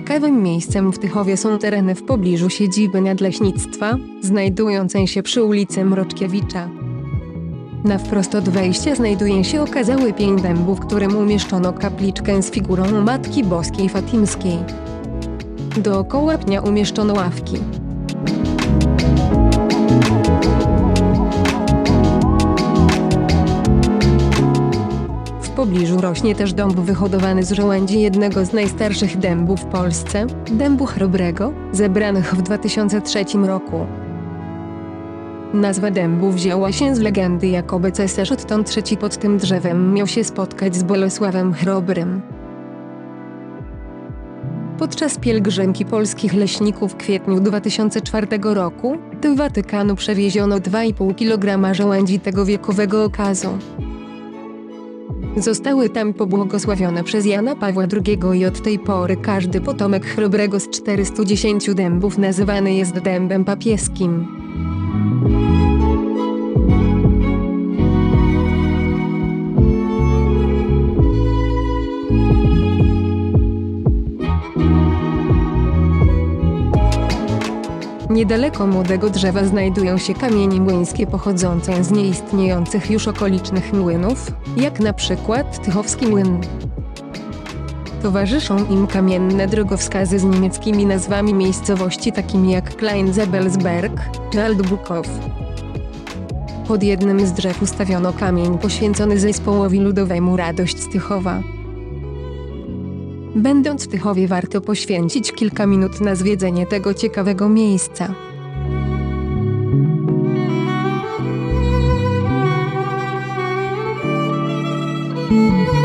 Ciekawym miejscem w Tychowie są tereny w pobliżu siedziby nadleśnictwa, znajdującej się przy ulicy Mroczkiewicza. Na wprost od wejścia znajduje się okazały pień dębu, w którym umieszczono kapliczkę z figurą Matki Boskiej Fatimskiej. Dookoła pnia umieszczono ławki. Pobliżu rośnie też dąb wyhodowany z żołędzi jednego z najstarszych dębów w Polsce, dębu chrobrego, zebranych w 2003 roku. Nazwa dębu wzięła się z legendy, jakoby cesarz odtąd III pod tym drzewem miał się spotkać z Bolesławem Chrobrym. Podczas pielgrzymki polskich leśników w kwietniu 2004 roku do Watykanu przewieziono 2,5 kg żołędzi tego wiekowego okazu. Zostały tam pobłogosławione przez Jana Pawła II i od tej pory każdy potomek chrobrego z 410 dębów nazywany jest dębem papieskim. Niedaleko młodego drzewa znajdują się kamienie młyńskie pochodzące z nieistniejących już okolicznych młynów, jak na przykład Tychowski Młyn. Towarzyszą im kamienne drogowskazy z niemieckimi nazwami miejscowości takimi jak Kleinzebelsberg czy Altbukow. Pod jednym z drzew ustawiono kamień poświęcony zespołowi ludowemu Radość z Tychowa. Będąc w Tychowie warto poświęcić kilka minut na zwiedzenie tego ciekawego miejsca. Thank